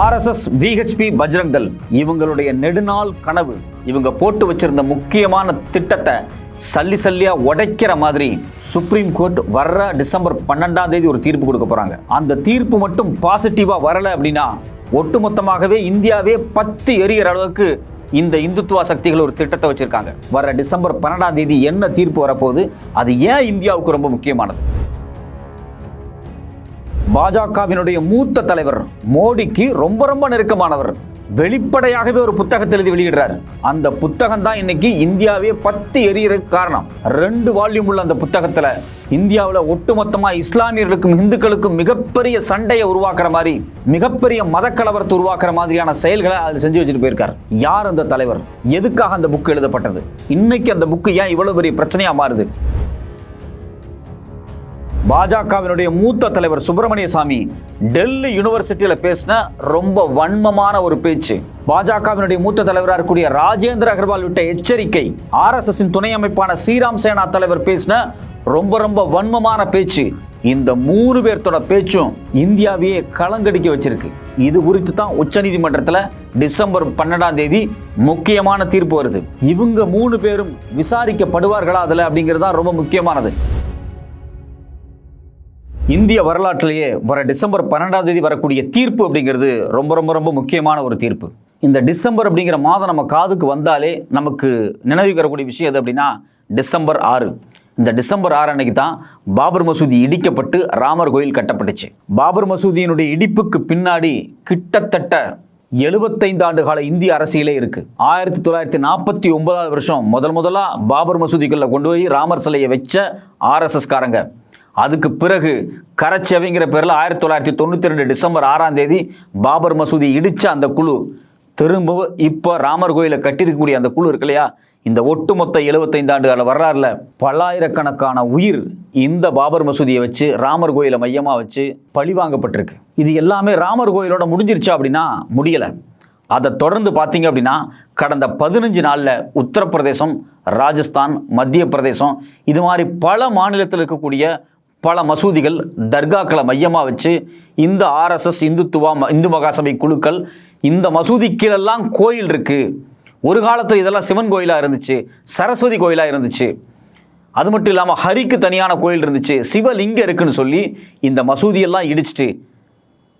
RSS VHP பஜ்ரங்கல் இவங்களுடைய நெடுநாள் கனவு. இவங்க போட்டு வச்சிருந்த முக்கியமான திட்டத்தை சல்லி சல்லியா உடைக்கிற மாதிரி சுப்ரீம் கோர்ட் வர்ற டிசம்பர் பன்னெண்டாம் தேதி ஒரு தீர்ப்பு கொடுக்க போறாங்க. அந்த தீர்ப்பு மட்டும் பாசிட்டிவா வரல அப்படின்னா ஒட்டுமொத்தமாகவே இந்தியாவே பத்து எரியிற அளவுக்கு இந்த இந்துத்துவா சக்திகள் ஒரு திட்டத்தை வச்சிருக்காங்க. வர டிசம்பர் பன்னெண்டாம் தேதி என்ன தீர்ப்பு வரப்போகுது? அது ஏன் இந்தியாவுக்கு ரொம்ப முக்கியமானது? பாஜகவினுடைய மூத்த தலைவர் மோடிக்கு ரொம்ப ரொம்ப நெருக்கமானவர். வெளிப்படையாகவே ஒரு புத்தகத்தை எழுதி வெளியிடுறார். அந்த புத்தகம் தான் இன்னைக்கு இந்தியாவே பத்து எரியறதுக்கு காரணம். ரெண்டு வால்யூம் உள்ள அந்த புத்தகத்துல இந்தியாவில் ஒட்டுமொத்தமாக இஸ்லாமியர்களுக்கும் இந்துக்களுக்கும் மிகப்பெரிய சண்டையை உருவாக்குற மாதிரி மிகப்பெரிய மத கலவரத்தை உருவாக்குற மாதிரியான செயல்களை அதில் செஞ்சு வச்சுட்டு போயிருக்கார். யார் அந்த தலைவர்? எதுக்காக அந்த புக் எழுதப்பட்டது? இன்னைக்கு அந்த புக்கு ஏன் இவ்வளவு பெரிய பிரச்சனையாக மாறுது? பாஜகவினுடைய மூத்த தலைவர் சுப்பிரமணிய சாமி டெல்லி யூனிவர்சிட்டியில் பேசின ரொம்ப வன்மமான ஒரு பேச்சு. பாஜகவினுடைய மூத்த தலைவராக இருக்கக்கூடிய ராஜேந்திர அகர்வால் விட்ட எச்சரிக்கை ஆர்எஸ்எஸின் துணை அமைப்பான ஸ்ரீராம் சேனா தலைவர் பேசின ரொம்ப ரொம்ப வன்மமான பேச்சு. இந்த மூணு பேர்த்தோட பேச்சும் இந்தியாவையே கலங்கடிக்க வச்சிருக்கு. இது குறித்து தான் உச்சநீதிமன்றத்தில் டிசம்பர் பன்னெண்டாம் தேதி முக்கியமான தீர்ப்பு வருது. இவங்க மூணு பேரும் விசாரிக்கப்படுவார்களா அதில் அப்படிங்கிறது தான் ரொம்ப முக்கியமானது. இந்திய வரலாற்றிலேயே வர டிசம்பர் பன்னெண்டாம் தேதி வரக்கூடிய தீர்ப்பு அப்படிங்கிறது ரொம்ப ரொம்ப ரொம்ப முக்கியமான ஒரு தீர்ப்பு. இந்த டிசம்பர் அப்படிங்கிற மாதம் நம்ம காதுக்கு வந்தாலே நமக்கு நினைவுக்கு வரக்கூடிய விஷயம் எது அப்படின்னா டிசம்பர் ஆறு. இந்த டிசம்பர் ஆறு அன்னைக்கு தான் பாபர் மசூதி இடிக்கப்பட்டு ராமர் கோயில் கட்டப்பட்டுச்சு. பாபர் மசூதியினுடைய இடிப்புக்கு பின்னாடி கிட்டத்தட்ட எழுபத்தைந்து ஆண்டு கால இந்திய அரசியலே இருக்கு. ஆயிரத்தி தொள்ளாயிரத்தி நாற்பத்தி ஒன்பதாவது வருஷம் முதல் முதலா பாபர் மசூதிக்குள்ள கொண்டு போய் ராமர் சிலையை வச்ச ஆர்எஸ்எஸ் காரங்க. அதுக்கு பிறகு கரச்செவைங்கிற பேரில் ஆயிரத்தி தொள்ளாயிரத்தி தொண்ணூற்றி ரெண்டு டிசம்பர் ஆறாம் தேதி பாபர் மசூதி இடித்த அந்த குழு திரும்ப இப்போ ராமர் கோயிலை கட்டியிருக்கக்கூடிய அந்த குழு இருக்கு இல்லையா? இந்த ஒட்டுமொத்த எழுபத்தைந்து ஆண்டு கால வரலாறுல பல்லாயிரக்கணக்கான உயிர் இந்த பாபர் மசூதியை வச்சு ராமர் கோயிலை மையமாக வச்சு பழி வாங்கப்பட்டிருக்கு இது எல்லாமே ராமர் கோயிலோட முடிஞ்சிருச்சா அப்படின்னா முடியலை. அதை தொடர்ந்து பார்த்தீங்க அப்படின்னா கடந்த பதினஞ்சு நாளில் உத்தரப்பிரதேசம் ராஜஸ்தான் மத்திய பிரதேசம் இது மாதிரி பல மாநிலத்தில் இருக்கக்கூடிய பல மசூதிகள் தர்காக்களை மையமாக வச்சு இந்த ஆர்எஸ்எஸ் இந்துத்துவா ம- இந்து மகாசபை குழுக்கள் இந்த மசூதி கீழெல்லாம் கோயில் இருக்குது ஒரு காலத்தில் இதெல்லாம் சிவன் கோயிலாக இருந்துச்சு சரஸ்வதி கோயிலாக இருந்துச்சு. அது மட்டும் இல்லாமல் ஹரிக்கு தனியான கோயில் இருந்துச்சு சிவலிங்கம் இருக்குன்னு சொல்லி இந்த மசூதியெல்லாம் இடிச்சிட்டு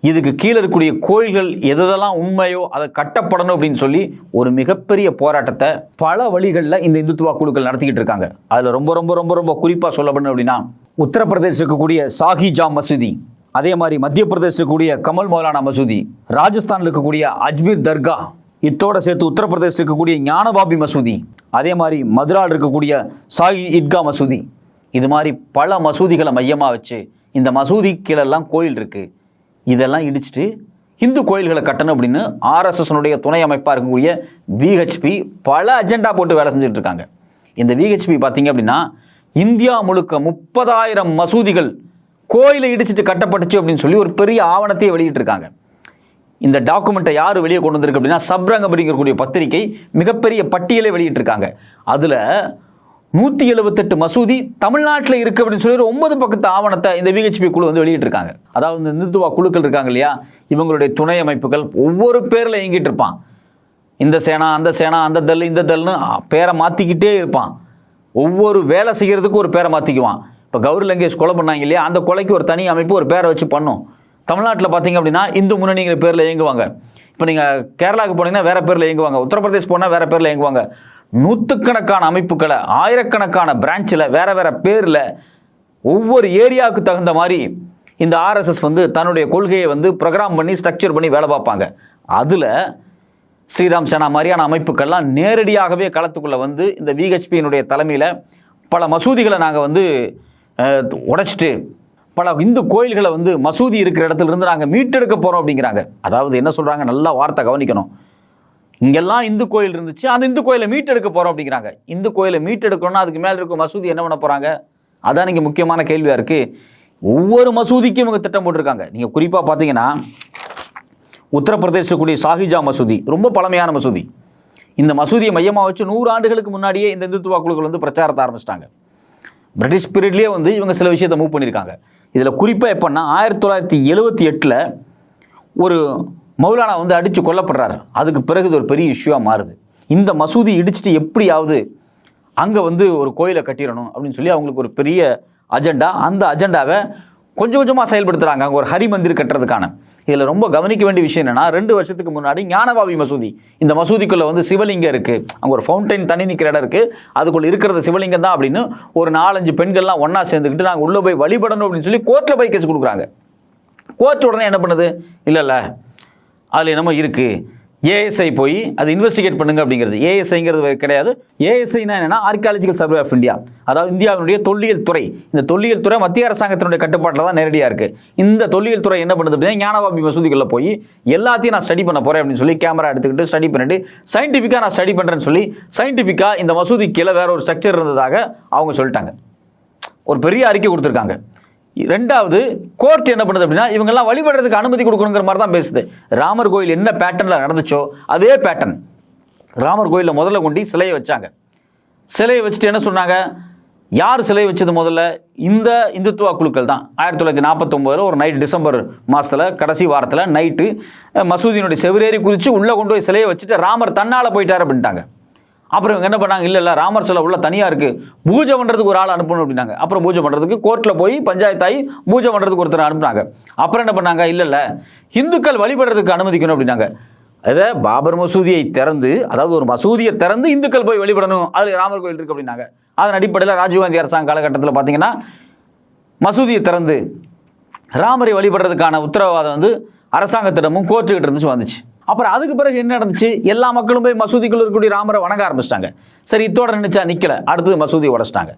இதுக்கு கீழே இருக்கக்கூடிய கோயில்கள் எதெல்லாம் உண்மையோ அதை கட்டப்படணும் அப்படின்னு சொல்லி ஒரு மிகப்பெரிய போராட்டத்தை பல வழிகளில் இந்த இந்துத்துவா குழுக்கள் நடத்திக்கிட்டு இருக்காங்க. அதில் ரொம்ப ரொம்ப ரொம்ப ரொம்ப குறிப்பாக சொல்லப்படணும் அப்படின்னா உத்தரப்பிரதேசக்கு கூடிய சாஹி ஜாம் மசூதி அதே மாதிரி மத்திய பிரதேச கூடிய கமல் மௌலானா மசூதி ராஜஸ்தானில் இருக்கக்கூடிய அஜ்மீர் தர்கா இத்தோட சேர்த்து உத்தரப்பிரதேசத்துக்கு இருக்கக்கூடிய ஞானபாபி மசூதி அதே மாதிரி மதுராவில் இருக்கக்கூடிய சாஹி இட்கா மசூதி. இது மாதிரி பல மசூதிகளை மையமாக வச்சு இந்த மசூதி கீழெல்லாம் கோயில் இருக்குது இதெல்லாம் இடிச்சிட்டு இந்து கோயில்களை கட்டணும் அப்படின்னு ஆர்எஸ்எஸ்னுடைய துணை அமைப்பாக இருக்கக்கூடிய விஹெச்பி பல அஜெண்டா போட்டு வேலை செஞ்சுட்டு இருக்காங்க. இந்த விஹெச்பி பார்த்தீங்க அப்படின்னா இந்தியா முழுக்க முப்பதாயிரம் மசூதிகள் கோயிலை இடிச்சிட்டு கட்டப்பட்டுச்சு அப்படின்னு சொல்லி ஒரு பெரிய ஆவணத்தையே வெளியிட்டிருக்காங்க. இந்த டாக்குமெண்ட்டை யார் வெளியே கொண்டு வந்திருக்கு அப்படின்னா சப்ரங் அப்படிங்கக்கூடிய பத்திரிகை மிகப்பெரிய பட்டியலை வெளியிட்டிருக்காங்க. அதில் நூற்றி எழுபத்தெட்டு மசூதி தமிழ்நாட்டில் இருக்கு அப்படின்னு சொல்லி ஒரு ஒன்பது பக்கத்து ஆவணத்தை இந்த விஹெச்பி குழு வந்து வெளியிட்டிருக்காங்க. அதாவது இந்த இந்துத்துவா குழுக்கள் இருக்காங்க இல்லையா? இவங்களுடைய துணை அமைப்புகள் ஒவ்வொரு பேரில் இயங்கிட்டு இருப்பான். இந்த சேனா அந்த சேனா அந்த தல் இந்த தல்னு பேரை மாற்றிக்கிட்டே இருப்பான். ஒவ்வொரு வேலை செய்கிறதுக்கு ஒரு பேரை மாற்றிக்குவான் இப்போ கௌரி லங்கேஷ் கொலை பண்ணாங்க இல்லையா? அந்த கொலைக்கு ஒரு தனி அமைப்பு ஒரு பேரை வச்சு பண்ணும். தமிழ்நாட்டில் பார்த்தீங்க அப்படின்னா இந்து முன்னணிங்கிற பேரில் இயங்குவாங்க. இப்போ நீங்கள் கேரளாவுக்கு போனீங்கன்னா வேறு பேரில் இயங்குவாங்க. உத்தரப்பிரதேஷ் போனால் வேற பேரில் இயங்குவாங்க. நூற்றுக்கணக்கான அமைப்புகளை ஆயிரக்கணக்கான பிரான்ச்சில் வேறு வேறு பேரில் ஒவ்வொரு ஏரியாவுக்கு தகுந்த மாதிரி இந்த ஆர்எஸ்எஸ் வந்து தன்னுடைய கொள்கையை வந்து ப்ரோக்ராம் பண்ணி ஸ்ட்ரக்சர் பண்ணி வேலை பார்ப்பாங்க. அதில் ஸ்ரீராம் சேனா மாதிரியான அமைப்புகள்லாம் நேரடியாகவே களத்துக்குள்ளே வந்து இந்த விஹெச்பியினுடைய தலைமையில் பல மசூதிகளை நாங்கள் வந்து உடைச்சிட்டு பல இந்து கோயில்களை வந்து மசூதி இருக்கிற இடத்துல இருந்து நாங்கள் மீட்டெடுக்க போகிறோம் அப்படிங்கிறாங்க. அதாவது என்ன சொல்கிறாங்க நல்லா வார்த்தை கவனிக்கணும். இங்கெல்லாம் இந்து கோயில் இருந்துச்சு அந்த இந்து கோயிலை மீட்டெடுக்க போகிறோம் அப்படிங்கிறாங்க. இந்து கோயிலை மீட்டெடுக்கணும்னா அதுக்கு மேலே இருக்க மசூதி என்ன பண்ண போகிறாங்க அதான் இங்கே முக்கியமான கேள்வியாக இருக்குது ஒவ்வொரு மசூதிக்கும் இவங்க திட்டம் போட்டிருக்காங்க. நீங்கள் குறிப்பாக பார்த்தீங்கன்னா உத்தரப்பிரதேசக்கூடிய சாஹிஜா மசூதி ரொம்ப பழமையான மசூதி. இந்த மசூதியை மையமாக வச்சு நூறு ஆண்டுகளுக்கு முன்னாடியே இந்த இந்துத்துவா குழுக்கள் வந்து பிரச்சாரத்தை ஆரம்பிச்சிட்டாங்க. பிரிட்டிஷ் பீரியட்லேயே வந்து இவங்க சில விஷயத்தை மூவ் பண்ணியிருக்காங்க. இதில் குறிப்பாக எப்படின்னா ஆயிரத்தி தொள்ளாயிரத்தி எழுபத்தி எட்டில் ஒரு மௌலானா வந்து அடித்து கொல்லப்படுறாரு. அதுக்கு பிறகு இது ஒரு பெரிய இஷ்யூவாக மாறுது. இந்த மசூதி இடிச்சிட்டு எப்படியாவது அங்கே வந்து ஒரு கோயிலை கட்டிடணும் அப்படின்னு சொல்லி அவங்களுக்கு ஒரு பெரிய அஜெண்டா அந்த அஜெண்டாவை கொஞ்சம் கொஞ்சமாக செயல்படுத்துகிறாங்க அங்கே ஒரு ஹரி மந்திர் கட்டுறதுக்கான. இதில் ரொம்ப கவனிக்க வேண்டிய விஷயம் என்னன்னா ரெண்டு வருஷத்துக்கு முன்னாடி ஞானபாவி மசூதி. இந்த மசூதிக்குள்ளே வந்து சிவலிங்கம் இருக்குது அங்கே ஒரு ஃபவுண்டைன் தண்ணி நிற்கிற இடம் இருக்குது அதுக்குள்ளே இருக்கிறது சிவலிங்கம் தான் அப்படின்னு ஒரு நாலஞ்சு பெண்கள்லாம் ஒன்றா சேர்ந்துக்கிட்டு நாங்கள் உள்ளே போய் வழிபடணும் அப்படின்னு சொல்லி கோர்ட்டில் போய் கேஸ் கொடுக்குறாங்க. கோர்ட் உடனே என்ன பண்ணுது? இல்லை இல்லை. அதில் என்னமோ இருக்குது ஏஎஸ்ஐ போய் அது இன்வெஸ்டிகேட் பண்ணுங்க அப்படிங்கிறது. ஏஎஸ்ஐங்கிறது கிடையாது. ஏஎஸ்ஐனா என்னன்னா ஆர்கியாலஜிக்கல் சர்வே ஆஃப் இந்தியா அதாவது இந்தியாவினுடைய தொல்லியல் துறை. இந்த தொல்லியல் துறை மத்திய அரசாங்கத்தினுடைய கட்டுப்பாட்டில் தான் நேரடியாக இருக்குது இந்த தொல்லியல் துறை என்ன பண்ணுது அப்படின்னா ஞானவாபி மசூதிகளில் போய் எல்லாத்தையும் நான் ஸ்டடி பண்ண போகிறேன் அப்படின்னு சொல்லி கேமரா எடுத்துக்கிட்டு ஸ்டடி பண்ணிட்டு சயின்டிஃபிக்காக நான் ஸ்டடி பண்ணுறேன்னு சொல்லி சயின்டிஃபிக்காக இந்த மசூதி கீழே வேற ஒரு ஸ்ட்ரக்சர் இருந்ததாக அவங்க சொல்லிட்டாங்க. ஒரு பெரிய அறிக்கை கொடுத்துருக்காங்க. ரெண்டாவது கோர்ட் என்ன பண்ணுது அப்படின்னா இவங்கெல்லாம் வழிபடுறதுக்கு அனுமதி கொடுக்கணுங்கிற மாதிரி தான் பேசுது. ராமர் கோயில் என்ன பேட்டர்னில் நடந்துச்சோ அதே பேட்டர்ன் ராமர் கோயிலில் முதல்ல கொண்டு சிலையை வச்சாங்க. சிலையை வச்சுட்டு என்ன சொன்னாங்க? யார் சிலை வச்சது முதல்ல? இந்த இந்துத்துவா குழுக்கள் தான். ஆயிரத்தி தொள்ளாயிரத்தி நாற்பத்தொம்போதில் ஒரு நைட் டிசம்பர் மாதத்தில் கடைசி வாரத்தில் நைட்டு மசூதியினுடைய செவிரேறி குதித்து உள்ளே கொண்டு போய் சிலையை வச்சுட்டு ராமர் தன்னால் போயிட்டார் அப்படின்ட்டாங்க. அப்புறம் இவங்க என்ன பண்ணாங்க? இல்லை இல்லை ராமர் சிலை உள்ள தனியாக இருக்குது பூஜை பண்ணுறதுக்கு ஒரு ஆள் அனுப்பணும் அப்படின்னாங்க. அப்புறம் பூஜை பண்ணுறதுக்கு கோர்ட்டில் போய் பஞ்சாயத்தாகி பூஜை பண்ணுறதுக்கு ஒருத்தர் அனுப்புனாங்க. அப்புறம் என்ன பண்ணாங்க? இல்லை இல்லை இந்துக்கள் வழிபடுறதுக்கு அனுமதிக்கணும் அப்படின்னாங்க. அதை பாபர் மசூதியை திறந்து அதாவது ஒரு மசூதியை திறந்து இந்துக்கள் போய் வழிபடணும். அதில் ராமர் கோயில் இருக்குது அப்படின்னாங்க. அதன் அடிப்படையில் ராஜீவ்காந்தி அரசாங்க காலகட்டத்தில் பார்த்தீங்கன்னா மசூதியை திறந்து ராமரை வழிபடுறதுக்கான உத்தரவாதம் வந்து அரசாங்கத்திடமும் கோர்ட்டுக்கிட்ட இருந்துச்சு வந்துச்சு. அப்புறம் அதுக்கு பிறகு என்ன நடந்துச்சு? எல்லா மக்களும் போய் மசூதிக்குள்ள இருக்கக்கூடிய ராமரை வணங்க ஆரம்பிச்சிட்டாங்க. சரி இத்தோட நினைச்சா நிக்கல. அடுத்தது மசூதி உடைச்சிட்டாங்க.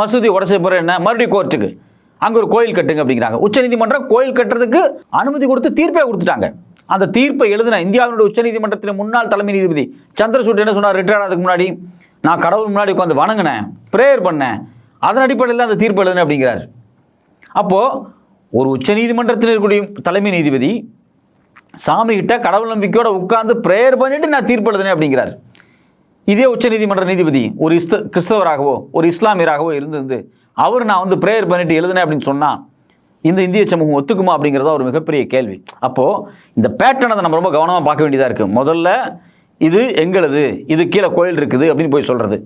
மசூதி உடைச்ச பிறகு என்ன? மறுபடியும் கோர்ட்டுக்கு. அங்க ஒரு கோயில் கட்டுங்க அப்படிங்கிறாங்க. உச்சநீதிமன்றம் கோயில் கட்டுறதுக்கு அனுமதி கொடுத்து தீர்ப்பே கொடுத்துட்டாங்க. அந்த தீர்ப்பை எழுதின இந்தியாவினுடைய உச்சநீதிமன்றத்தின் முன்னாள் தலைமை நீதிபதி சந்திரசூட் என்ன சொன்னார்? ரிட்டையர் ஆகிறதுக்கு முன்னாடி நான் கடவுள் முன்னாடி உட்காந்து வணங்கினேன் ப்ரேயர் பண்ணேன். அதன் அடிப்படையில் அந்த தீர்ப்பு எழுதுனேன் அப்படிங்கிறார். அப்போ ஒரு உச்சநீதிமன்றத்தில் இருக்கக்கூடிய தலைமை நீதிபதி சாமி கிட்ட கடவுள் நம்பிக்கையோட உட்கார்ந்து ப்ரேயர் பண்ணிட்டு நான் தீர்ப்பு எழுதினேன் அப்படிங்கிறார். இதே உச்சநீதிமன்ற நீதிபதி ஒரு இஸ்த கிறிஸ்தவராகவோ ஒரு இஸ்லாமியராகவோ இருந்திருந்து அவர் நான் வந்து ப்ரேயர் பண்ணிட்டு எழுதினேன் அப்படின்னு சொன்னா இந்த இந்திய சமூகம் ஒத்துக்குமா அப்படிங்கிறதா ஒரு மிகப்பெரிய கேள்வி. அப்போ இந்த பேட்டர்னை நம்ம ரொம்ப கவனமாக பார்க்க வேண்டியதா இருக்கு. முதல்ல இது எங்களது இது கீழே கோயில் இருக்குது அப்படின்னு போய் சொல்றது.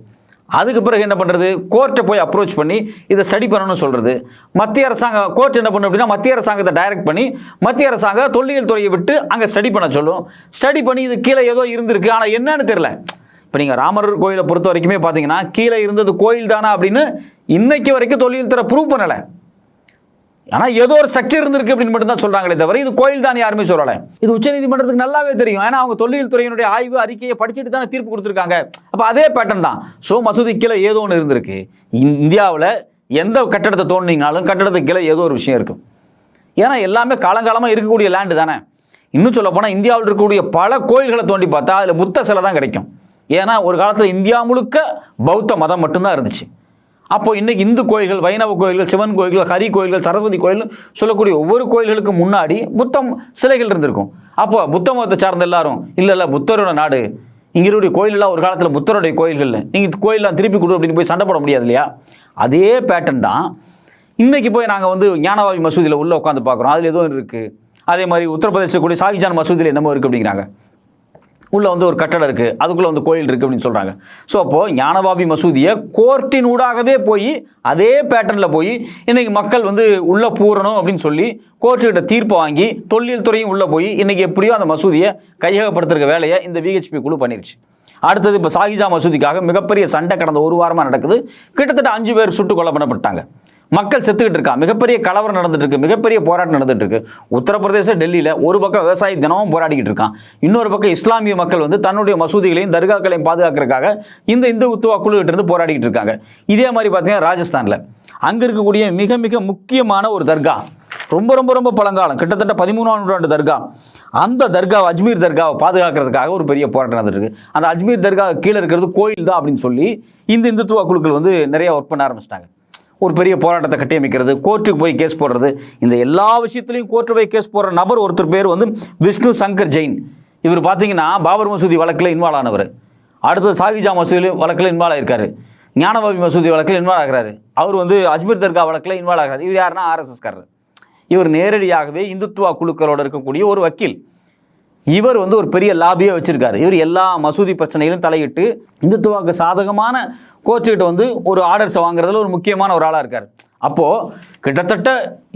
அதுக்கு பிறகு என்ன பண்ணுறது கோர்ட்டை போய் அப்ரோச் பண்ணி இதை ஸ்டடி பண்ணணும்னு சொல்கிறது மத்திய அரசாங்கம் கோர்ட் என்ன பண்ணும் அப்படின்னா மத்திய அரசாங்கத்தை டைரக்ட் பண்ணி மத்திய அரசாங்கம் தொல்லியல் துறையை விட்டு அங்கே ஸ்டடி பண்ண சொல்லும். ஸ்டடி பண்ணி இது கீழே ஏதோ இருந்திருக்கு. ஆனால் என்னன்னு தெரில இப்போ நீங்கள் ராமர் கோயிலை பொறுத்த வரைக்குமே பார்த்தீங்கன்னா கீழே இருந்தது கோயில் தானா அப்படின்னு இன்னைக்கு வரைக்கும் தொல்லியல் துறை ப்ரூவ் பண்ணலை. ஆனால் ஏதோ ஒரு சக்தி இருந்திருக்கு அப்படின்னு மட்டும் தான் சொல்றாங்களே தவிர இது கோயில் தான் யாருமே சொல்லல. இது உச்சநீதிமன்றத்துக்கு நல்லாவே தெரியும். ஏன்னா அவங்க தொல்லியல் துறையினுடைய ஆய்வு அறிக்கையை படிச்சுட்டு தானே தீர்ப்பு கொடுத்துருக்காங்க. அப்போ அதே பேட்டர்ன் தான். ஸோ மசூதி கீழே ஏதோ ஒன்று இருந்திருக்கு. இந்தியாவில் எந்த கட்டடத்தை தோண்டினாலும் கட்டடத்துக்கு கீழே ஏதோ ஒரு விஷயம் இருக்கும். ஏன்னா எல்லாமே காலங்காலமாக இருக்கக்கூடிய லேண்டு தானே. இன்னும் சொல்ல போனால் இந்தியாவில் இருக்கக்கூடிய பல கோயில்களை தோண்டி பார்த்தா அதில் புத்த சிலை தான் கிடைக்கும். ஏன்னா ஒரு காலத்தில் இந்தியா முழுக்க பௌத்த மதம் மட்டும்தான் இருந்துச்சு. அப்போ இன்றைக்கி இந்து கோயில்கள் வைணவ கோயில்கள் சிவன் கோயில்கள் ஹரி கோயில்கள் சரஸ்வதி கோயில் சொல்லக்கூடிய ஒவ்வொரு கோயில்களுக்கு முன்னாடி புத்தம் சிலைகள் இருந்திருக்கும். அப்போ புத்த மதத்தை சார்ந்த எல்லாரும் இல்லை இல்லை புத்தரோட நாடு. இங்கே கோயிலெல்லாம் ஒரு காலத்தில் புத்தருடைய கோயில்கள் நீங்கள் கோயிலெலாம் திருப்பி கொடு அப்படின்னு போய் சண்டை போட முடியாது இல்லையா? அதே பேட்டர்ன் தான். இன்றைக்கி போய் நாங்கள் வந்து ஞானவாபி மசூதியில் உள்ளே உட்காந்து பார்க்குறோம். அதில் ஏதோ இருக்குது அதே மாதிரி உத்தரப்பிரதேச கூடிய சாகிஜான் மசூதியில் என்னமோ இருக்குது அப்படிங்கிறாங்க. உள்ள வந்து ஒரு கட்டடம் இருக்குது அதுக்குள்ளே வந்து கோயில் இருக்குது அப்படின்னு சொல்கிறாங்க ஸோ அப்போது ஞானபாபி மசூதியை கோர்ட்டின் ஊடாகவே போய் அதே பேட்டர்னில் போய் இன்னைக்கு மக்கள் வந்து உள்ளே பூரணும் அப்படின்னு சொல்லி கோர்ட்டுக்கிட்ட தீர்ப்பு வாங்கி தொழில் துறையும் உள்ளே போய் இன்னைக்கு எப்படியோ அந்த மசூதியை கையகப்படுத்துகிற வேலையை இந்த விஹெச்பி குழு பண்ணிருச்சு. அடுத்தது இப்போ சாகிஜா மசூதிக்காக மிகப்பெரிய சண்டை கடந்த ஒரு வாரமாக நடக்குது. கிட்டத்தட்ட அஞ்சு பேர் சுட்டுக் கொலை பண்ணப்பட்டாங்க மக்கள் செத்துக்கிட்டு இருக்கா மிகப்பெரிய கலவரம் நடந்துட்டு இருக்கு மிகப்பெரிய போராட்டம் நடந்துட்டு இருக்கு உத்தரப்பிரதேச டெல்லியில் ஒரு பக்கம் விவசாயி தினமும் போராடிக்கிட்டு இருக்கான். இன்னொரு பக்கம் இஸ்லாமிய மக்கள் வந்து தன்னுடைய மசூதிகளையும் தர்காக்களையும் பாதுகாக்கிறதுக்காக இந்த இந்து உத்துவா குழுக்கிட்ட இருந்து போராடிக்கிட்டு இருக்காங்க. இதே மாதிரி பார்த்தீங்கன்னா ராஜஸ்தானில். அங்கே இருக்கக்கூடிய மிக மிக முக்கியமான ஒரு தர்கா. ரொம்ப ரொம்ப ரொம்ப பழங்காலம். கிட்டத்தட்ட பதிமூணாம் நூற்றாண்டு தர்கா. அந்த தர்கா அஜ்மீர் தர்காவை பாதுகாக்கிறதுக்காக ஒரு பெரிய போராட்டம் நடந்துட்டு அந்த அஜ்மீர் தர்கா கீழே இருக்கிறது கோயில் தான் அப்படின்னு சொல்லி இந்த இந்துத்துவ குழுக்கள் வந்து நிறைய ஒர்க் பண்ண ஆரம்பிச்சிட்டாங்க. ஒரு பெரிய போராட்டத்தை கட்டியமைக்கிறது கோர்ட்டுக்கு போய் கேஸ் போடுறது. இந்த எல்லா விஷயத்துலையும் கோர்ட்டு போய் கேஸ் போடுற நபர் ஒருத்தர் பேர் வந்து விஷ்ணு சங்கர் ஜெயின். இவர் பார்த்தீங்கன்னா பாபர் மசூதி வழக்கில் இன்வால்வ் ஆனவர். அடுத்தது சாகிஜா மசூதி வழக்கில் இன்வால்வ் ஆயிருக்காரு. ஞானபாபி மசூதி வழக்கில் இன்வால்வ் ஆகிறாரு. அவர் வந்து அஜ்மீர் தர்கா வழக்கில் இன்வால்வ் ஆகிறார். இவர் யாருன்னா ஆர்எஸ்எஸ்காரர் இவர் நேரடியாகவே இந்துத்துவா குழுக்களோட இருக்கக்கூடிய ஒரு வக்கீல். இவர் வந்து ஒரு பெரிய லாபியாக வச்சிருக்காரு. இவர் எல்லா மசூதி பிரச்சனையிலும் தலையிட்டு இந்துத்துவாக்கு சாதகமான கோச்சுக்கிட்ட வந்து ஒரு ஆர்டர்ஸை வாங்குறதுல ஒரு முக்கியமான ஒரு ஆளாக இருக்கார். அப்போது கிட்டத்தட்ட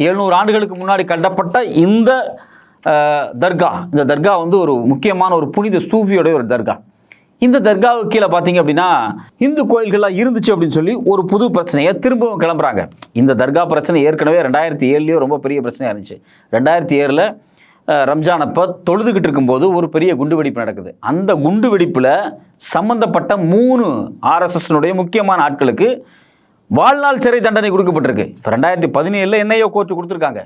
எழுநூறு ஆண்டுகளுக்கு முன்னாடி கட்டப்பட்ட இந்த தர்கா இந்த தர்கா வந்து ஒரு முக்கியமான ஒரு புனித ஸ்தூபியோடைய ஒரு தர்கா. இந்த தர்காவுக்கு கீழே பார்த்தீங்க அப்படின்னா இந்து கோயில்கள்லாம் இருந்துச்சு அப்படின்னு சொல்லி ஒரு புது பிரச்சனையை திரும்பவும் கிளம்புறாங்க. இந்த தர்கா பிரச்சனை ஏற்கனவே ரெண்டாயிரத்தி ஏழுலேயும் ரொம்ப பெரிய பிரச்சனையாக இருந்துச்சு. ரெண்டாயிரத்தி ஏழில் ரம்ஜான் அப்போ தொழுதுகிட்டு இருக்கும்போது ஒரு பெரிய குண்டு வெடிப்பு நடக்குது. அந்த குண்டு வெடிப்பில் சம்பந்தப்பட்ட மூணு ஆர்எஸ்எஸ்னுடைய முக்கியமான ஆட்களுக்கு வாழ்நாள் சிறை தண்டனை கொடுக்கப்பட்டிருக்கு. இப்போ ரெண்டாயிரத்தி பதினேழில் என்ஐஓ கோர்ட்டு கொடுத்துருக்காங்க.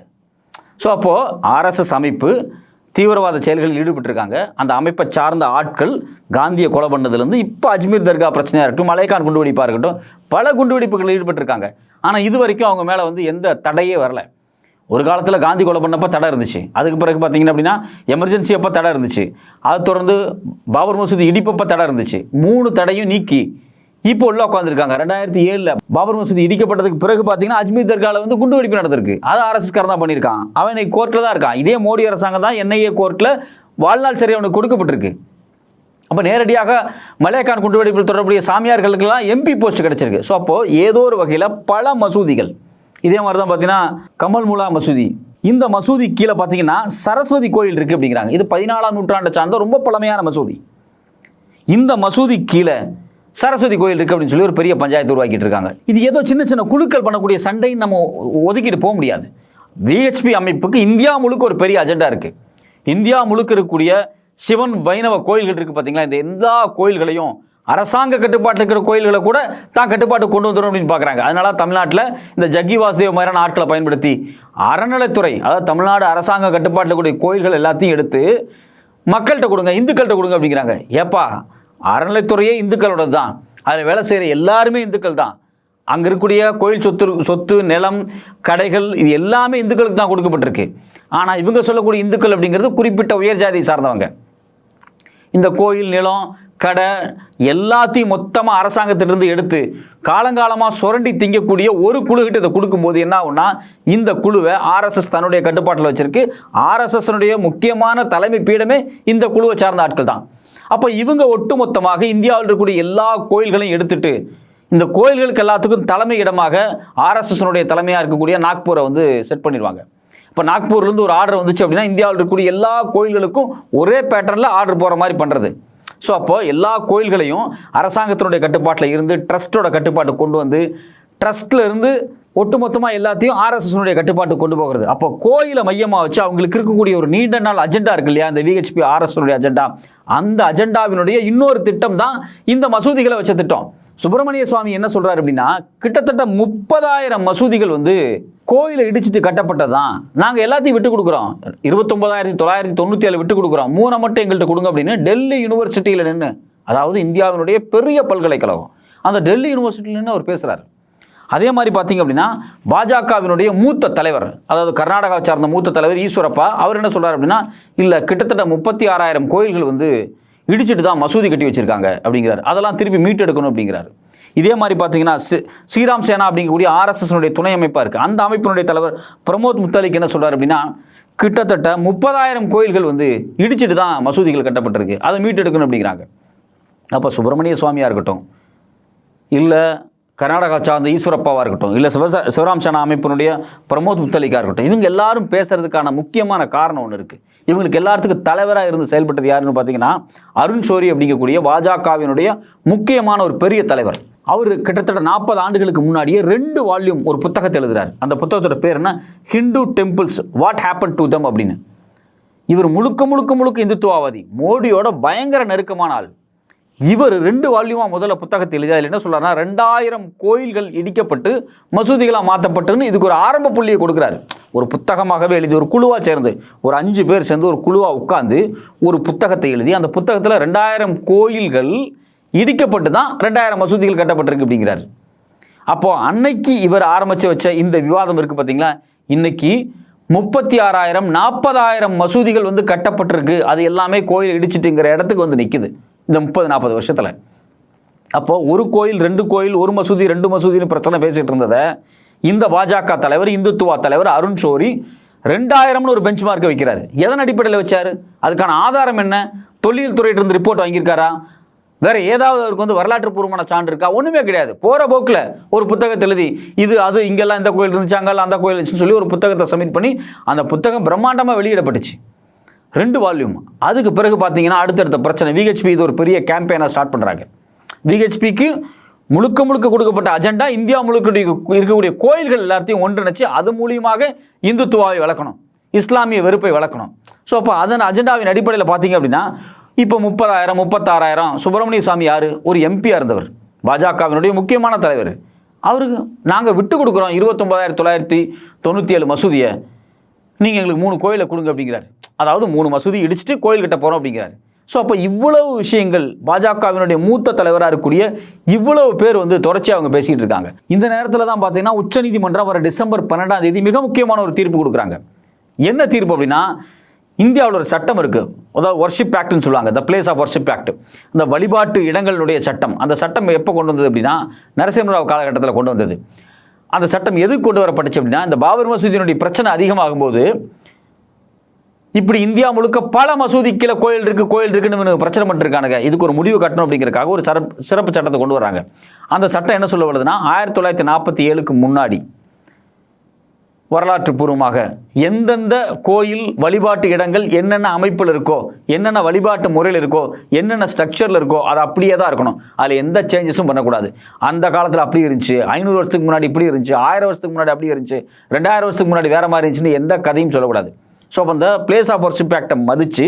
ஸோ அப்போது ஆர்எஸ்எஸ் அமைப்பு தீவிரவாத செயல்களில் ஈடுபட்டிருக்காங்க. அந்த அமைப்பை சார்ந்த ஆட்கள் காந்தியை கொலை பண்ணதுலேருந்து இப்போ அஜ்மீர் தர்கா பிரச்சனையாக இருக்கட்டும் மலைக்கான் குண்டுவெடிப்பாக இருக்கட்டும் பல குண்டுவெடிப்புகளில் ஈடுபட்டிருக்காங்க. ஆனால் இது வரைக்கும் அவங்க மேலே வந்து எந்த தடையே வரலை. ஒரு காலத்தில் காந்தி கொலை பண்ணப்போ தடை இருந்துச்சு. அதுக்கு பிறகு பார்த்தீங்கன்னா அப்படின்னா எமர்ஜென்சி அப்போ தடை இருந்துச்சு. அதை தொடர்ந்து பாபர் மசூதி இடிப்பப்போ தடை இருந்துச்சு. மூணு தடையும் நீக்கி இப்போ உள்ள உட்காந்துருக்காங்க ரெண்டாயிரத்தி ஏழில் பாபர் மசூதி இடிக்கப்பட்டதுக்கு பிறகு பார்த்தீங்கன்னா அஜ்மீர் தர்காவில் வந்து குண்டு வெடிப்பு நடந்திருக்கு. அது ஆர்எஸ்எஸ்காரன் தான் பண்ணியிருக்கான். அவன் இன்னைக்கு கோர்ட்டில் தான் இருக்கான். இதே மோடி அரசாங்கம் தான் என்ஐஏ கோர்ட்டில் வாழ்நாள் சிறை அவனுக்கு கொடுக்கப்பட்டிருக்கு. அப்போ நேரடியாக மலையக்கான் குண்டுவெடிப்பில் தொடர்புடைய சாமியார்களுக்கெல்லாம் எம்பி போஸ்ட் கிடைச்சிருக்கு. ஸோ அப்போது ஏதோ ஒரு வகையில் பல மசூதிகள் இதே மாதிரி தான் பார்த்தீங்கன்னா கமல் முலா மசூதி. இந்த மசூதி கீழே பார்த்தீங்கன்னா சரஸ்வதி கோயில் இருக்குது அப்படிங்கிறாங்க. இது பதினாலாம் நூற்றாண்டை சார்ந்த ரொம்ப பழமையான மசூதி. இந்த மசூதி கீழே சரஸ்வதி கோயில் இருக்கு அப்படின்னு சொல்லி ஒரு பெரிய பஞ்சாயத்து உருவாக்கிட்டு இருக்காங்க. இது ஏதோ சின்ன சின்ன குழுக்கள் பண்ணக்கூடிய சண்டைன்னு நம்ம ஒதுக்கிட்டு போக முடியாது. விஹெச்பி அமைப்புக்கு இந்தியா முழுக்க ஒரு பெரிய அஜெண்டா இருக்கு. இந்தியா முழுக்க இருக்கக்கூடிய சிவன் வைணவ கோயில்கள் இருக்கு பார்த்தீங்களா? இந்த எல்லா கோயில்களையும் அரசாங்க கட்டுப்பாட்டில் இருக்கிற கோயில்களை கூட தான் கட்டுப்பாட்டு கொண்டு வந்துடும் அப்படின்னு பார்க்குறாங்க. அதனால தமிழ்நாட்டில் இந்த ஜக்கி வாசுதேவ் மாதிரியான ஆட்களை பயன்படுத்தி அறநிலைத்துறை அதாவது தமிழ்நாடு அரசாங்க கட்டுப்பாட்டில் கூடிய கோயில்கள் எல்லாத்தையும் எடுத்து மக்கள்கிட்ட கொடுங்க இந்துக்கள்கிட்ட கொடுங்க அப்படிங்கிறாங்க. ஏப்பா அறநிலைத்துறையே இந்துக்களோட தான் அதில் வேலை செய்கிற எல்லாருமே இந்துக்கள் தான் அங்கே இருக்கக்கூடிய கோயில் சொத்து சொத்து நிலம் கடைகள் இது எல்லாமே இந்துக்களுக்கு தான் கொடுக்கப்பட்டிருக்கு. ஆனால் இவங்க சொல்லக்கூடிய இந்துக்கள் அப்படிங்கிறது குறிப்பிட்ட உயர் ஜாதியை சார்ந்தவங்க. இந்த கோயில் நிலம் கடை எல்லாத்தையும் மொத்தமாக அரசாங்கத்திலிருந்து எடுத்து காலங்காலமாக சுரண்டி திங்கக்கூடிய ஒரு குழுகிட்ட இதை கொடுக்கும்போது என்ன ஆகும்னா இந்த குழுவை ஆர்எஸ்எஸ் தன்னுடைய கட்டுப்பாட்டில் வச்சிருக்கு. ஆர்எஸ்எஸ்னுடைய முக்கியமான தலைமை பீடமே இந்த குழுவை சார்ந்த ஆட்கள் தான். அப்போ இவங்க ஒட்டுமொத்தமாக இந்தியாவில் இருக்கக்கூடிய எல்லா கோயில்களையும் எடுத்துட்டு இந்த கோயில்களுக்கு எல்லாத்துக்கும் தலைமை இடமாக ஆர்எஸ்எஸ்னுடைய தலைமையாக இருக்கக்கூடிய நாக்பூரை வந்து செட் பண்ணிடுவாங்க. இப்போ நாக்பூர்லேருந்து ஒரு ஆர்டர் வந்துச்சு அப்படின்னா இந்தியாவில் இருக்கக்கூடிய எல்லா கோயில்களுக்கும் ஒரே பேட்டர்னில் ஆர்டர் போகிற மாதிரி பண்ணுறது ஸோ அப்போ எல்லா கோயில்களையும் அரசாங்கத்தினுடைய கட்டுப்பாட்டில் இருந்து ட்ரஸ்ட்டோட கட்டுப்பாட்டு கொண்டு வந்து ட்ரஸ்ட்ல இருந்து ஒட்டுமொத்தமாக எல்லாத்தையும் ஆர்எஸ்எஸ்னுடைய கட்டுப்பாட்டு கொண்டு போகிறது. அப்போ கோயிலை மையமாக வச்சு அவங்களுக்கு இருக்கக்கூடிய ஒரு நீண்ட நாள் அஜெண்டா இருக்கு இல்லையா? அந்த விஹெச்பி ஆர்எஸ்னுடைய அஜெண்டா அந்த அஜெண்டாவினுடைய இன்னொரு திட்டம் தான் இந்த மசூதிகளை வச்ச திட்டம். சுப்பிரமணிய சுவாமி என்ன சொல்றாரு அப்படின்னா கிட்டத்தட்ட முப்பதாயிரம் மசூதிகள் வந்து கோயிலை இடிச்சிட்டு கட்டப்பட்டதான் நாங்க எல்லாத்தையும் விட்டு கொடுக்குறோம். இருபத்தொன்பதாயிரத்தி தொள்ளாயிரத்தி தொண்ணூத்தி ஏழு விட்டு கொடுக்குறோம். மூணை மட்டும் எங்கள்கிட்ட கொடுங்க அப்படின்னு டெல்லி யூனிவர்சிட்டியில் நின்று அதாவது இந்தியாவினுடைய பெரிய பல்கலைக்கழகம் அந்த டெல்லி யூனிவர்சிட்டியில் நின்று அவர் பேசுறாரு. அதே மாதிரி பார்த்தீங்க அப்படின்னா பாஜகவினுடைய மூத்த தலைவர் அதாவது கர்நாடகாவை சார்ந்த மூத்த தலைவர் ஈஸ்வரப்பா அவர் என்ன சொல்றாரு அப்படின்னா இல்லை கிட்டத்தட்ட முப்பத்தி ஆறாயிரம் கோயில்கள் வந்து இடிச்சிட்டு தான் மசூதி கட்டி வச்சிருக்காங்க அப்படிங்கிறார். அதெல்லாம் திருப்பி மீட்டெடுக்கணும் அப்படிங்கிறாரு. இதே மாதிரி பார்த்தீங்கன்னா ஸ்ரீராம் சேனா அப்படிங்கக்கூடிய ஆர்எஸ்எஸ்னுடைய துணை அமைப்பாக இருக்குது அந்த அமைப்பினுடைய தலைவர் பிரமோத் முத்தாலிக் என்ன சொல்கிறார் அப்படின்னா கிட்டத்தட்ட முப்பதாயிரம் கோயில்கள் வந்து இடிச்சிட்டு தான் மசூதிகள் கட்டப்பட்டிருக்கு. அதை மீட்டெடுக்கணும் அப்படிங்கிறாங்க. அப்போ சுப்பிரமணிய சுவாமியாக இருக்கட்டும் இல்லை கர்நாடகா சார்ந்த ஈஸ்வரப்பாவாக இருக்கட்டும் இல்லை சிவச சிவராம் சேனா அமைப்பினுடைய பிரமோத் முத்தலிக்காக இருக்கட்டும் இவங்க எல்லாரும் பேசுறதுக்கான முக்கியமான காரணம் ஒன்று இருக்குது இவங்களுக்கு எல்லாத்துக்கும் தலைவராக இருந்து செயல்பட்டது யாருன்னு பார்த்தீங்கன்னா அருண் ஷோரி அப்படிங்கக்கூடிய பாஜகவினுடைய முக்கியமான ஒரு பெரிய தலைவர். அவர் கிட்டத்தட்ட நாற்பது ஆண்டுகளுக்கு முன்னாடியே ரெண்டு வால்யூம் ஒரு புத்தகத்தை எழுதுறாரு. அந்த புத்தகத்தோட பேர் என்ன? Hindu temples what happen to them அப்படின்னு. இவர் முழுக்க முழுக்க முழுக்க இந்துத்துவாவதி. மோடியோட பயங்கர நெருக்கமான ஆள். இவர் ரெண்டு வால்யூமா முதல்ல புத்தகத்தை எழுதி அதில் என்ன சொல்கிறாருன்னா ரெண்டாயிரம் கோயில்கள் இடிக்கப்பட்டு மசூதிகளாக மாற்றப்பட்டுன்னு இதுக்கு ஒரு ஆரம்ப புள்ளியை கொடுக்குறாரு. ஒரு புத்தகமாகவே எழுதி ஒரு குழுவாக சேர்ந்து ஒரு அஞ்சு பேர் சேர்ந்து ஒரு குழுவாக உட்காந்து ஒரு புத்தகத்தை எழுதி அந்த புத்தகத்தில் ரெண்டாயிரம் கோயில்கள் இடிக்கப்பட்டு தான் ரெண்டாயிரம் மசூதிகள் கட்டப்பட்டிருக்கு அப்படிங்கிறாரு. அப்போ அன்னைக்கு இவர் ஆரம்பித்து வச்ச இந்த விவாதம் இருக்கு பார்த்தீங்களா இன்னைக்கு முப்பத்தி ஆறாயிரம் நாற்பதாயிரம் மசூதிகள் வந்து கட்டப்பட்டிருக்கு. அது எல்லாமே கோயில் இடிச்சிட்டுங்கிற இடத்துக்கு வந்து நிற்குது இந்த முப்பது நாற்பது வருஷத்தில். அப்போது ஒரு கோயில் ரெண்டு கோயில் ஒரு மசூதி ரெண்டு மசூதின்னு பிரச்சனை பேசிகிட்டு இருந்ததை இந்த பாஜக தலைவர் இந்துத்துவா தலைவர் அருண் ஷோரி ரெண்டாயிரம்னு ஒரு பெஞ்ச் மார்க்கை வைக்கிறார். எதன் அடிப்படையில் வச்சார்? அதுக்கான ஆதாரம் என்ன? தொழில் துறையிட்டிருந்து ரிப்போர்ட் வாங்கியிருக்காரா? வேற ஏதாவது அவருக்கு வந்து வரலாற்று பூர்வமான சான்று இருக்கா? ஒன்றுமே கிடையாது. போகிற போக்கில் ஒரு புத்தகத்தை எழுதி இது அது இங்கெல்லாம் இந்த கோயில் இருந்துச்சு அங்கெல்லாம் அந்த கோயில் இருந்துச்சுன்னு சொல்லி ஒரு புத்தகத்தை சப்மிட் பண்ணி அந்த புத்தகம் பிரம்மாண்டமாக வெளியிடப்பட்டுச்சு. ரெண்டு வால்யூம் அதுக்கு பிறகு பார்த்தீங்கன்னா அடுத்தடுத்த பிரச்சனை. விஹெச்பி இது ஒரு பெரிய கேம்பெயினாக ஸ்டார்ட் பண்ணுறாங்க விஹெச்பிக்கு முழுக்க முழுக்க கொடுக்கப்பட்ட அஜெண்டா இந்தியா முழுக்க இருக்கக்கூடிய கோயில்கள் எல்லாத்தையும் ஒன்றிணைச்சு அது மூலியமாக இந்துத்துவாவை வளர்க்கணும் இஸ்லாமிய வெறுப்பை வளர்க்கணும் ஸோ அப்போ அதன் அஜெண்டாவின் அடிப்படையில் பார்த்தீங்க அப்படின்னா இப்போ முப்பதாயிரம் முப்பத்தாறாயிரம் சுப்பிரமணிய சாமி யார்? ஒரு எம்பியாக இருந்தவர். பாஜகவினுடைய முக்கியமான தலைவர். அவருக்கு நாங்கள் விட்டு கொடுக்குறோம். இருபத்தொம்பதாயிரத்தி தொள்ளாயிரத்தி தொண்ணூற்றி ஏழு மசூதியை. நீங்கள் எங்களுக்கு மூணு கோயிலை கொடுங்க அப்படிங்கிறார். அதாவது மூணு மசூதி இடிச்சுட்டு கோயில் கட்ட போகிறோம் அப்படிங்கிறார். ஸோ அப்போ இவ்வளவு விஷயங்கள் பாஜகவினுடைய மூத்த தலைவராக இருக்கக்கூடிய இவ்வளவு பேர் வந்து தொடர்ச்சியாக அவங்க பேசிக்கிட்டு இருக்காங்க. இந்த நேரத்தில் தான் பார்த்தீங்கன்னா உச்சநீதிமன்றம் வர டிசம்பர் பன்னெண்டாம் தேதி மிக முக்கியமான ஒரு தீர்ப்பு கொடுக்குறாங்க. என்ன தீர்ப்பு அப்படின்னா இந்தியாவில் ஒரு சட்டம் இருக்குது அதாவது ஒர்ஷிப் ஆக்ட்னு சொல்லுவாங்க. The place of worship act இந்த வழிபாட்டு இடங்களுடைய சட்டம். அந்த சட்டம் எப்போ கொண்டு வந்தது அப்படின்னா நரசிம்மராவ் காலகட்டத்தில் கொண்டு வந்தது. அந்த சட்டம் எதுக்கு கொண்டு வரப்பட்டுச்சு அப்படின்னா இந்த பாபர் மசூதியினுடைய பிரச்சனை அதிகமாகும்போது இப்படி இந்தியா முழுக்க பல மசூதி கோயில் இருக்கு கோயில் இருக்குன்னு பிரச்சனை பண்ணிருக்கானுங்க. இதுக்கு ஒரு முடிவு கட்டணும் அப்படிங்கிறக்காக ஒரு சிறப்பு சிறப்பு சட்டத்தை கொண்டு வராங்க. அந்த சட்டம் என்ன சொல்ல வருதுன்னா ஆயிரத்தி தொள்ளாயிரத்தி நாற்பத்தி ஏழுக்கு முன்னாடி வரலாற்று பூர்வமாக எந்தெந்த கோயில் வழிபாட்டு இடங்கள் என்னென்ன அமைப்பில் இருக்கோ என்னென்ன வழிபாட்டு முறையில் இருக்கோ என்னென்ன ஸ்ட்ரக்சரில் இருக்கோ அது அப்படியே தான் இருக்கணும். அதில் எந்த சேஞ்சஸும் பண்ணக்கூடாது. அந்த காலத்தில் அப்படி இருந்துச்சு. ஐநூறு வருஷத்துக்கு முன்னாடி இப்படி இருந்துச்சு. ஆயிரம் வருஷத்துக்கு முன்னாடி அப்படி இருந்துச்சு. ரெண்டாயிரம் வருஷத்துக்கு முன்னாடி வேற மாதிரி இருந்துச்சுன்னு எந்த கதையும் சொல்லக்கூடாது. ஸோ அப்போ அந்த பிளேஸ் ஆஃப் ஒர்ஷிப் ஆக்டை மதித்து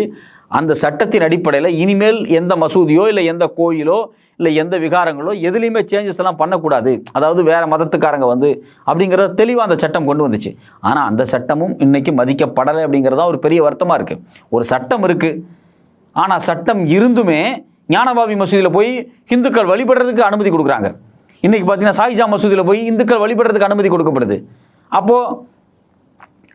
அந்த சட்டத்தின் அடிப்படையில் இனிமேல் எந்த மசூதியோ இல்லை எந்த கோயிலோ இல்லை எந்த விகாரங்களோ எதுலேயுமே சேஞ்சஸ் எல்லாம் பண்ணக்கூடாது. அதாவது வேறு மதத்துக்காரங்க வந்து அப்படிங்கிறத தெளிவாக அந்த சட்டம் கொண்டு வந்துச்சு. ஆனால் அந்த சட்டமும் இன்றைக்கி மதிக்கப்படலை அப்படிங்கிறதா ஒரு பெரிய வருத்தமாக இருக்குது ஒரு சட்டம் இருக்குது ஆனால் சட்டம் இருந்துமே ஞானபாபி மசூதியில் போய் இந்துக்கள் வழிபடுறதுக்கு அனுமதி கொடுக்குறாங்க. இன்றைக்கி பார்த்தீங்கன்னா சாயிஜா மசூதியில் போய் இந்துக்கள் வழிபடுறதுக்கு அனுமதி கொடுக்கப்படுது. அப்போது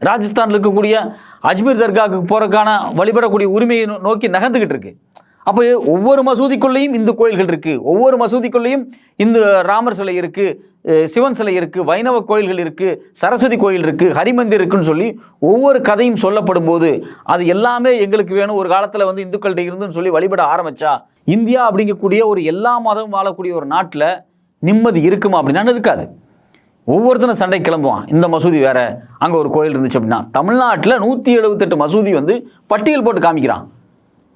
ராஜஸ்தானில் இருக்கக்கூடிய அஜ்மீர் தர்காவுக்கு போகிறதுக்கான வழிபடக்கூடிய உரிமையை நோ- நோக்கி நகர்ந்துக்கிட்டு இருக்கு. அப்போ ஒவ்வொரு மசூதிக்குள்ளேயும் இந்து கோயில்கள் இருக்கு. ஒவ்வொரு மசூதிக்குள்ளேயும் இந்த ராமர் சிலை இருக்கு சிவன் சிலை இருக்கு வைணவ கோயில்கள் இருக்கு சரஸ்வதி கோயில் இருக்கு ஹரிமந்திர் இருக்குன்னு சொல்லி ஒவ்வொரு கதையும் சொல்லப்படும் போது அது எல்லாமே எங்களுக்கு வேணும். ஒரு காலத்தில் வந்து இந்துக்கள்கிட்ட இருந்துன்னு சொல்லி வழிபட ஆரம்பிச்சா இந்தியா அப்படிங்கக்கூடிய ஒரு எல்லா மதமும் வாழக்கூடிய ஒரு நாட்டில் நிம்மதி இருக்குமா? அப்படின்னா இருக்காது. ஒவ்வொருத்தரும் சண்டை கிளம்புவான். இந்த மசூதி வேற. அங்கே ஒரு கோயில் இருந்துச்சு அப்படின்னா. தமிழ்நாட்டில் நூற்றி எழுபத்தெட்டு மசூதி வந்து பட்டியல் போட்டு காமிக்கிறான்.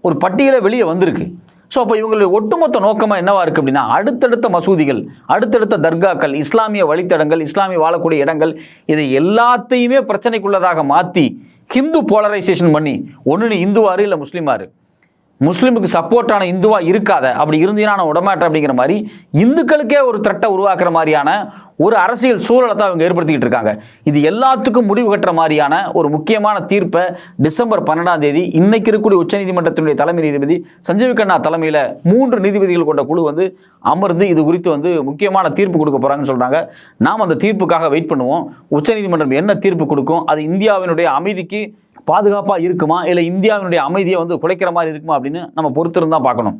ஒரு பட்டியலை வெளியே வந்திருக்கு. ஸோ அப்போ இவங்களுடைய ஒட்டுமொத்த நோக்கமாக என்னவா இருக்குது அப்படின்னா அடுத்தடுத்த மசூதிகள் அடுத்தடுத்த தர்காக்கள் இஸ்லாமிய வழித்தடங்கள் இஸ்லாமிய வாழக்கூடிய இடங்கள் இதை எல்லாத்தையுமே பிரச்சனைக்குள்ளதாக மாற்றி ஹிந்து போலரைசேஷன் பண்ணி ஒன்று நீ இந்துவாரு இல்லை முஸ்லீமாரு முஸ்லீமுக்கு சப்போர்ட்டான இந்துவா இருக்காத அப்படி இருந்தீங்கன்னா நான் அப்படிங்கிற மாதிரி இந்துக்களுக்கே ஒரு த்ரெட்டை உருவாக்குற மாதிரியான ஒரு அரசியல் சூழலை தான் அவங்க ஏற்படுத்திக்கிட்டு இருக்காங்க. இது எல்லாத்துக்கும் முடிவு கட்டுற மாதிரியான ஒரு முக்கியமான தீர்ப்பை டிசம்பர் பன்னெண்டாம் தேதி இன்னைக்கு இருக்கக்கூடிய உச்சநீதிமன்றத்தினுடைய தலைமை நீதிபதி சஞ்சீவ் கண்ணா தலைமையில் மூன்று நீதிபதிகள் கொண்ட குழு வந்து அமர்ந்து இது குறித்து வந்து முக்கியமான தீர்ப்பு கொடுக்க போகிறாங்கன்னு சொல்கிறாங்க நாம் அந்த தீர்ப்புக்காக வெயிட் பண்ணுவோம். உச்சநீதிமன்றம் என்ன தீர்ப்பு கொடுக்கும்? அது இந்தியாவினுடைய அமைதிக்கு பாதுகாப்பாக இருக்குமா? இல்லை இந்தியாவினுடைய அமைதியை வந்து குலைக்கிற மாதிரி இருக்குமா அப்படின்னு நம்ம பொறுத்திருந்தான் பார்க்கணும்.